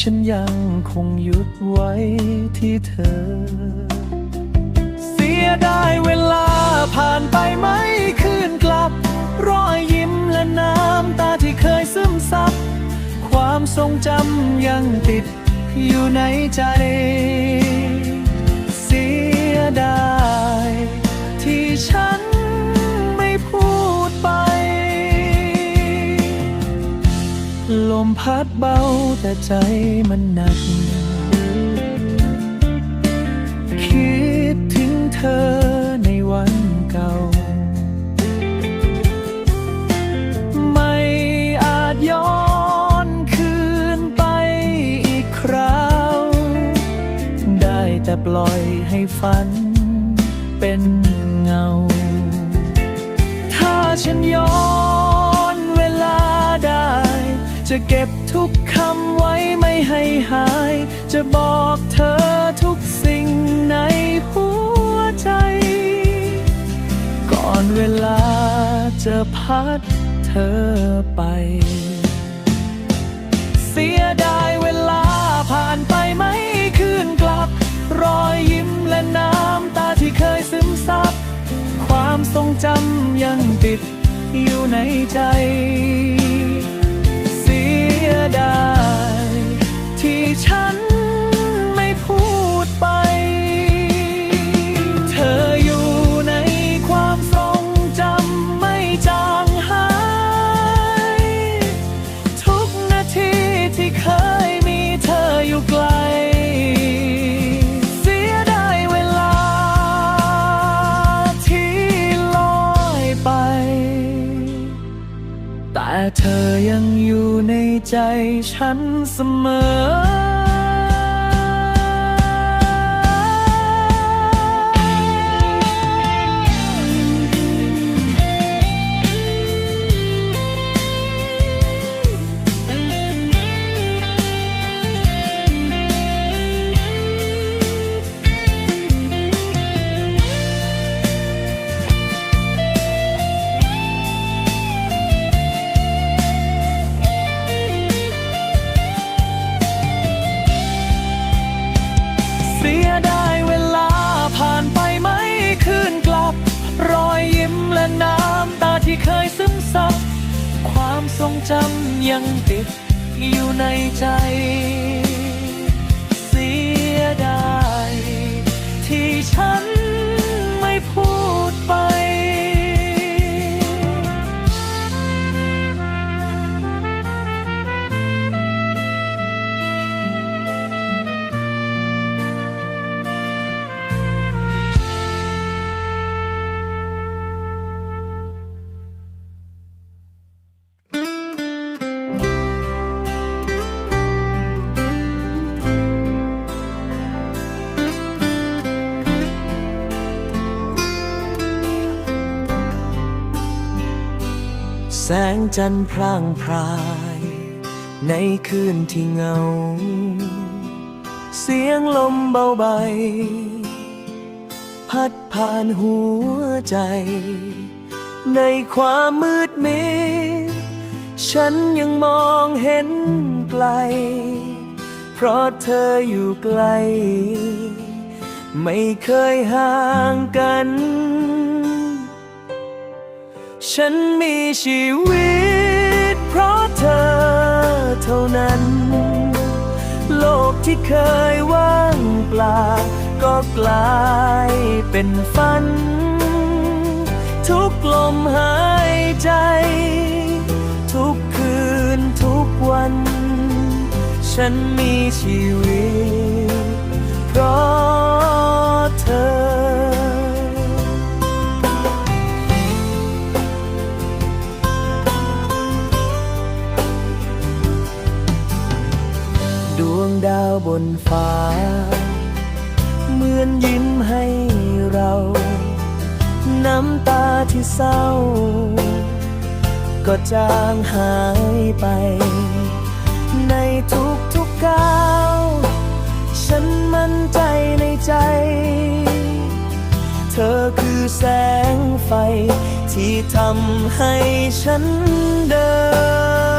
ฉันยังคงหยุดไว้ที่เธอ เสียดายเวลาผ่านไปไม่คืนกลับ รอยยิ้มและน้ำตาที่เคยซึมซับ ความทรงจำยังติดอยู่ในใจ เสียดาย มพัดเบาแต่ใจมันหนัก คิดถึงเธอในวันเก่า ไม่อาจย้อนคืนไปอีกคราว ได้แต่ปล่อยให้ฝันเป็น หาย จะบอกเธอทุกสิ่งในหัวใจ ก่อนเวลาจะพัดเธอไป เสียดายเวลาผ่านไปไม่คืนกลับ รอยยิ้มและน้ำตาที่เคยซึมซับ ความทรงจำยังติดอยู่ในใจ ใจฉันเสมอ จำยังติดอยู่ในใจ เสียดายที่ฉัน จันทร์พร่างพราย ในคืนที่เงา เสียงลมเบาใบ พัดผ่านหัวใจ ในความมืดมิดฉันยังมองเห็นไกล เพราะเธออยู่ไกล ไม่เคยห่างกัน ฉันมีชีวิต เพราะเธอเท่านั้น โลกที่เคยว่างเปล่าก็กลายเป็นฝัน ทุกลมหายใจ ทุกคืนทุกวัน ฉันมีชีวิต เพราะเธอ ดาวบนฟ้า เหมือนยิ้มให้เรา น้ำตาที่เศร้า ก็จางหายไป ในทุกทุกๆก้าว ฉันมั่นใจในใจ เธอคือแสงไฟที่ทำให้ฉันเดิน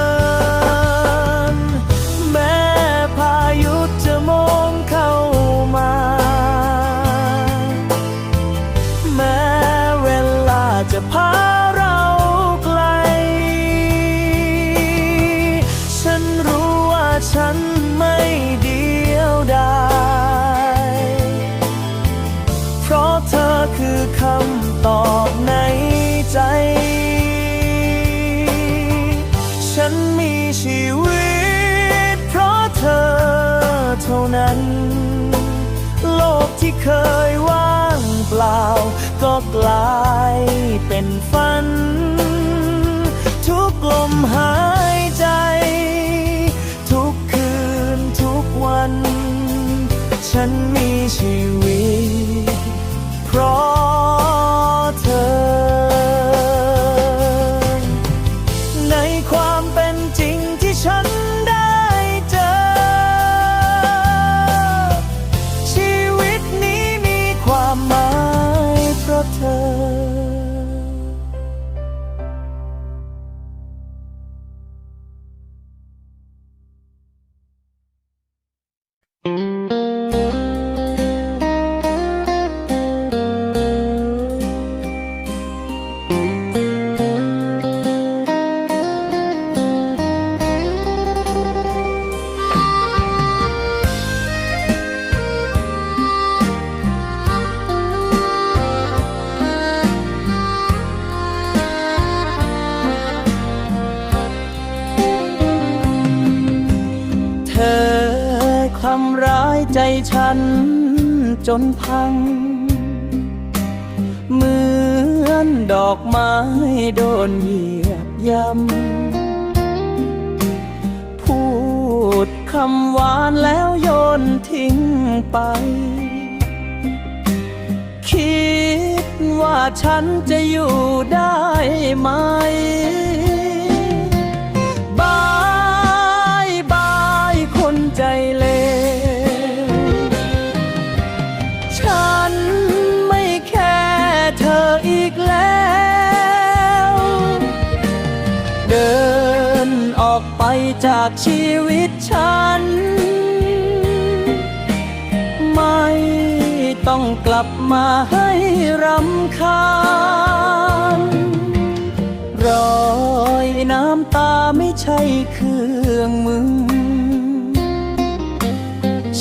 เคยว่างเปล่า ก็กลายเป็นฝัน ทุกลมหายใจ ทุกคืนทุกวัน ฉันมีชีวิต เพราะ จนพัง เหมือนดอกไม้โดนเหยียบย่ำพูดคำหวานแล้วโยนทิ้งไป คิดว่าฉันจะอยู่ได้ไหม จากชีวิตฉัน ไม่ต้องกลับมาให้รำคาญรอยน้ำตาไม่ใช่เครื่องมือ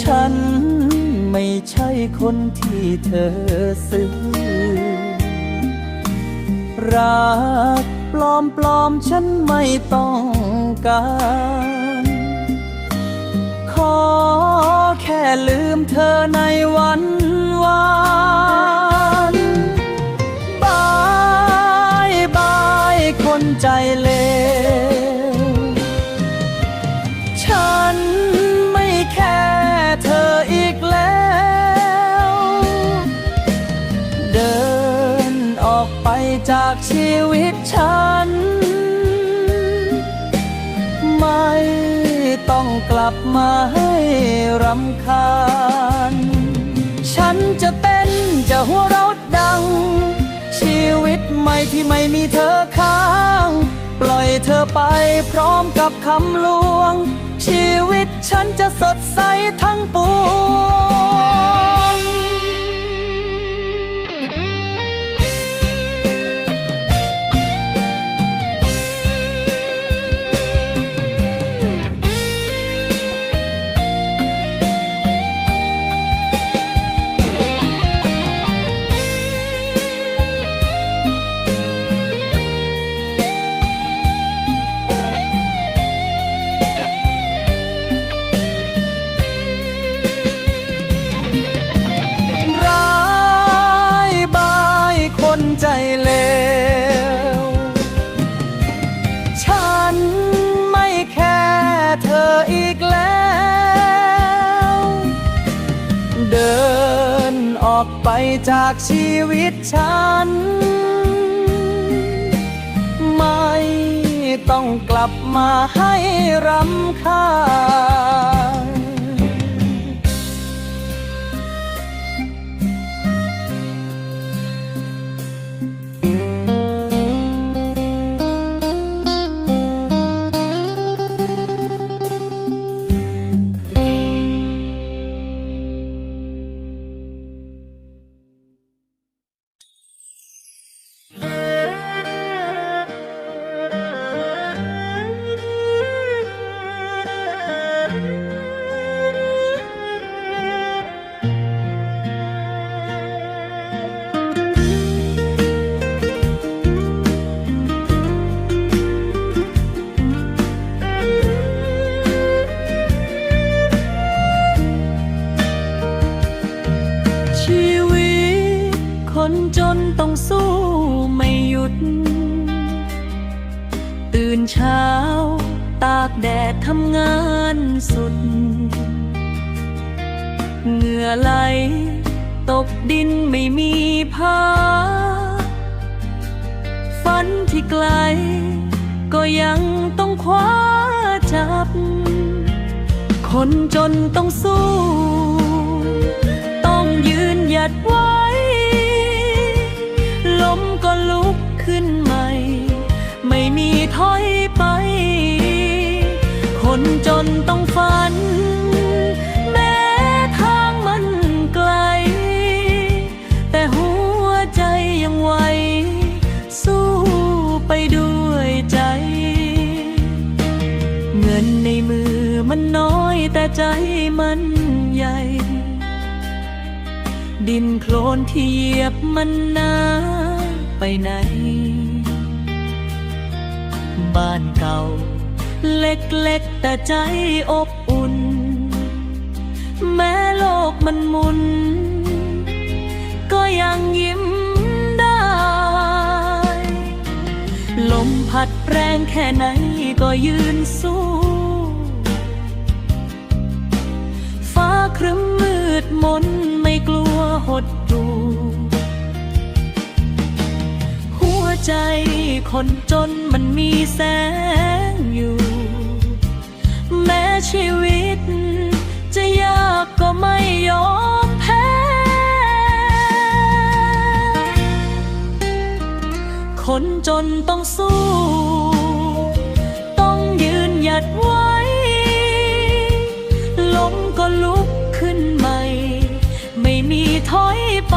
ฉันไม่ใช่คนที่เธอซื้อรัก ปลอมปลอมๆฉันไม่ต้องการ ขอแค่ลืมเธอในวันวานบายบายคนใจเลวฉันไม่แค่เธออีกแล้ว เดิน ไปจากชีวิตฉัน ไม่ต้องกลับมาให้รำคาญ ฉันจะเต้นจะหัวเราะดัง ชีวิตใหม่ที่ไม่มีเธอข้าง ปล่อยเธอไปพร้อมกับคำลวง ชีวิตฉันจะสดใสทั้งปวง จากชีวิตฉัน ไม่ต้องกลับมาให้รำคาญ ทำงานสุด เหงื่อไหล ตกดินไม่มีผ้าฝันที่ไกล ก็ยังต้องคว้าจับ คนจนต้องสู้ ต้องยืนหยัด ไปด้วยใจ เงินในมือมันน้อยแต่ใจมันใหญ่ ดินโคลนที่เหยียบมันหนาไปไหน บ้านเก่า เล็กๆแต่ใจอบอุ่น แม้โลกมันหมุน ก็ยังยิ้ม ลมพัดแรงแค่ไหนก็ยืนสู้ ฟ้าครึ้มมืดมนไม่กลัวหดหู่หัวใจคนจนมันมีแสงอยู่ แม้ชีวิตจะยากก็ไม่ยอม คนจนต้องสู้ ต้องยืนหยัดไว้ ล้มก็ลุกขึ้นใหม่ ไม่มีถอยไป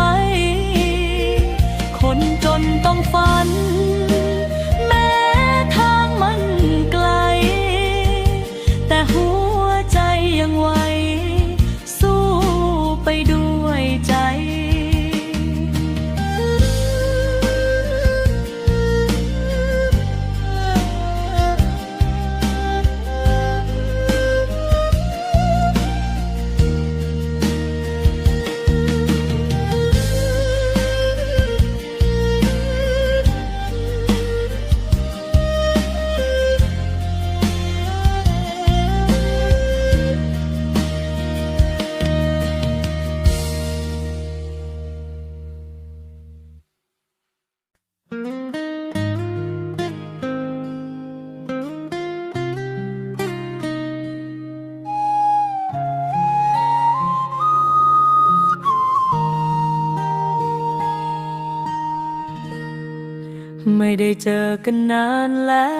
ไม่ได้เจอกันนานแล้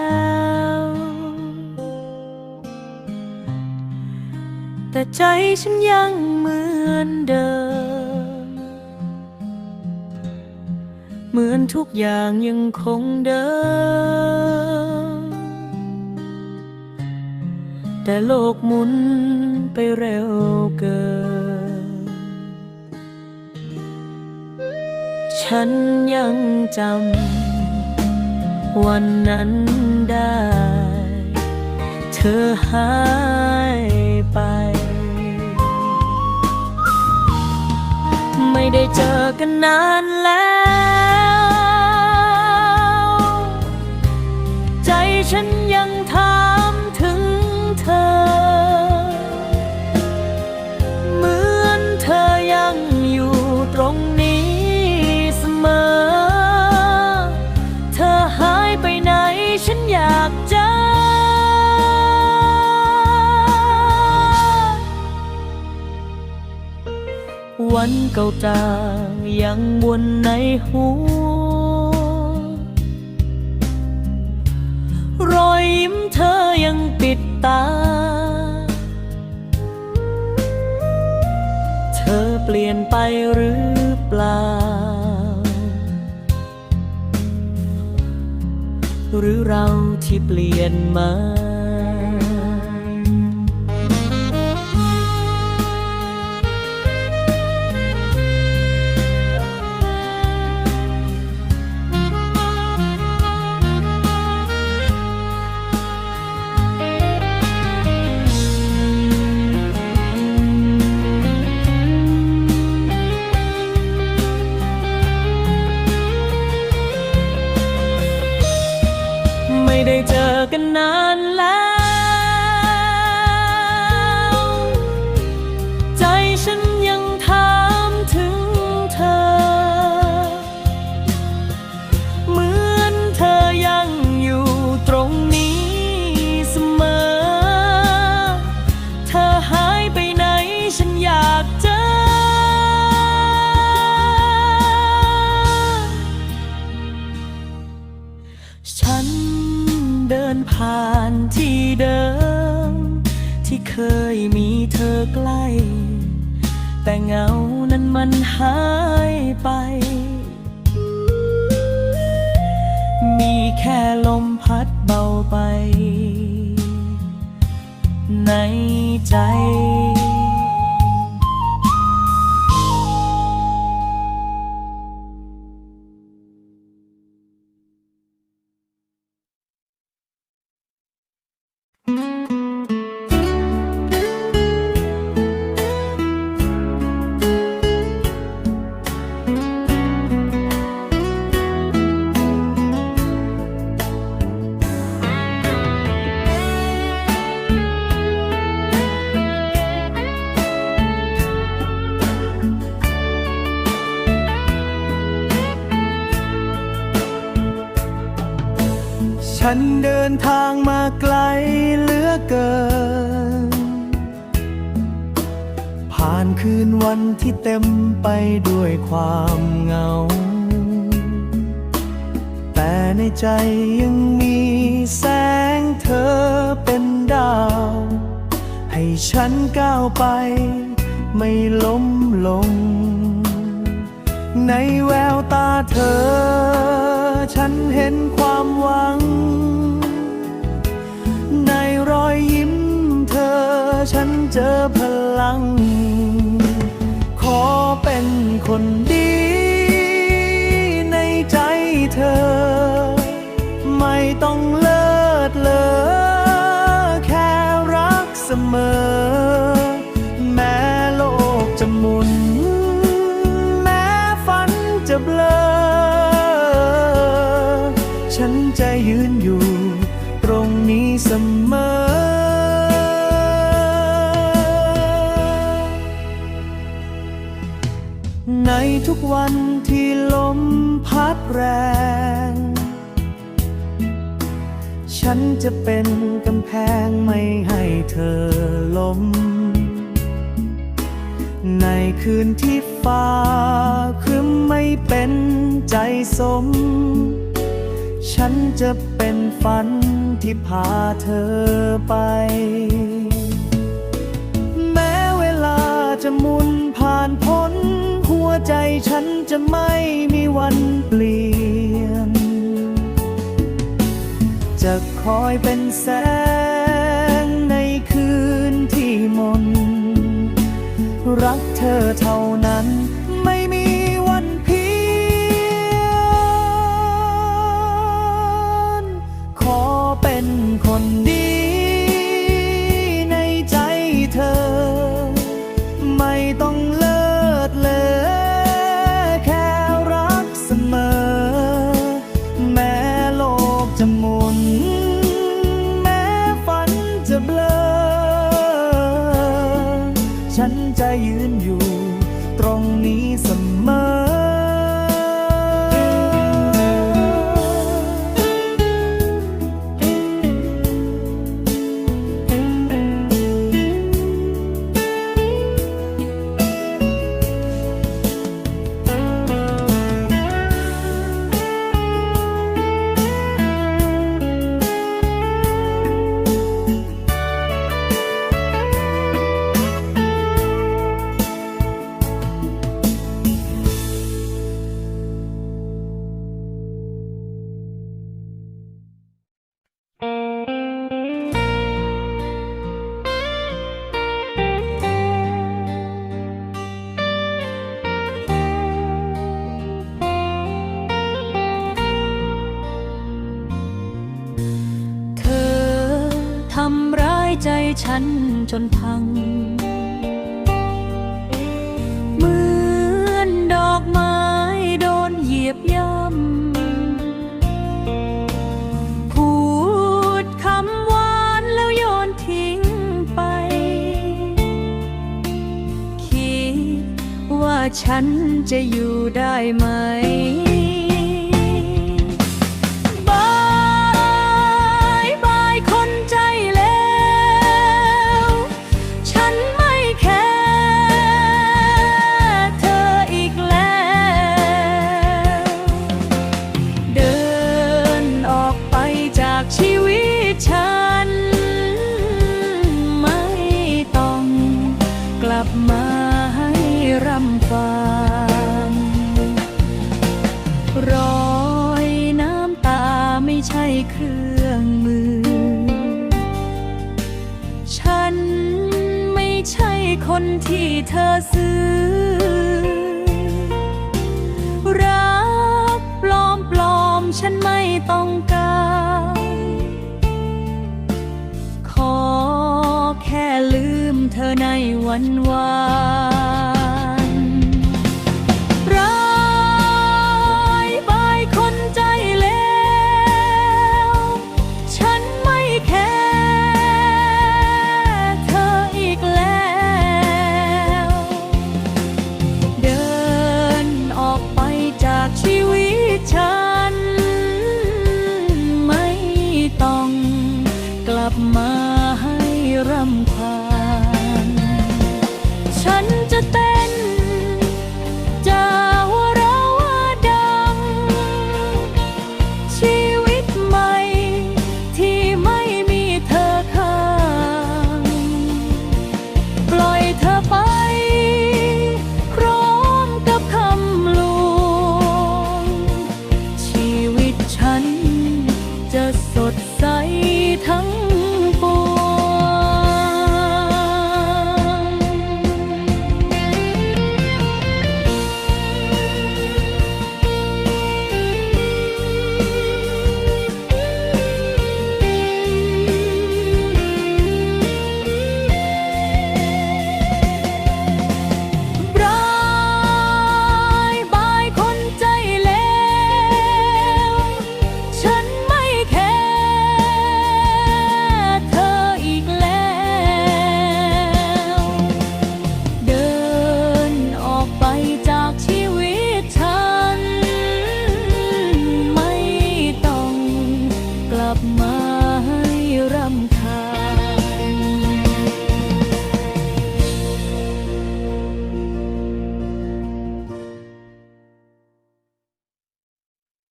ว แต่ใจฉันยังเหมือนเดิม เหมือนทุกอย่างยังคงเดิม แต่โลกหมุนไปเร็วเกิน ฉันยังจำ วันนั้นได้ เธอหายไป ไม่ได้เจอกันนานแล้ว วันเก่าตางยังวนในหัว รอยยิ้มเธอยังปิดตา เธอเปลี่ยนไปหรือเปล่า หรือเราที่เปลี่ยนมา เคยมีเธอใกล้ แต่เงานั้นมันหายไป มีแค่ลม ที่เต็มไปด้วยความเหงา แต่ในใจยังมีแสงเธอเป็นดาว ให้ฉันก้าวไปไม่ล้มลง ในแววตาเธอ ฉันเห็นความหวัง ในรอยยิ้มเธอฉันเจอพลัง เป็นคนดี ในใจเธอ ไม่ต้องเลิศเลอแค่รักเสมอ ในทุกวันที่ลมพัดแรง ฉันจะเป็นกำแพงไม่ให้เธอล้ม ในคืนที่ฟ้าครึ้มไม่เป็นใจสม ฉันจะเป็นฝันที่พาเธอไป แม้เวลาจะหมุนผ่านพ้น วใจฉันจะไม่มีวันเปลี่ยน จะคอยเป็นแสงในคืนที่มน รักเธอเท่านั้นไม่มีวันเพี้ยน ขอเป็นคนดี ฉันจนพัง เหมือนดอกไม้โดนเหยียบย่ำ พูดคำหวานแล้วโยนทิ้งไป คิดว่าฉันจะอยู่ได้ไหม เธอในวันว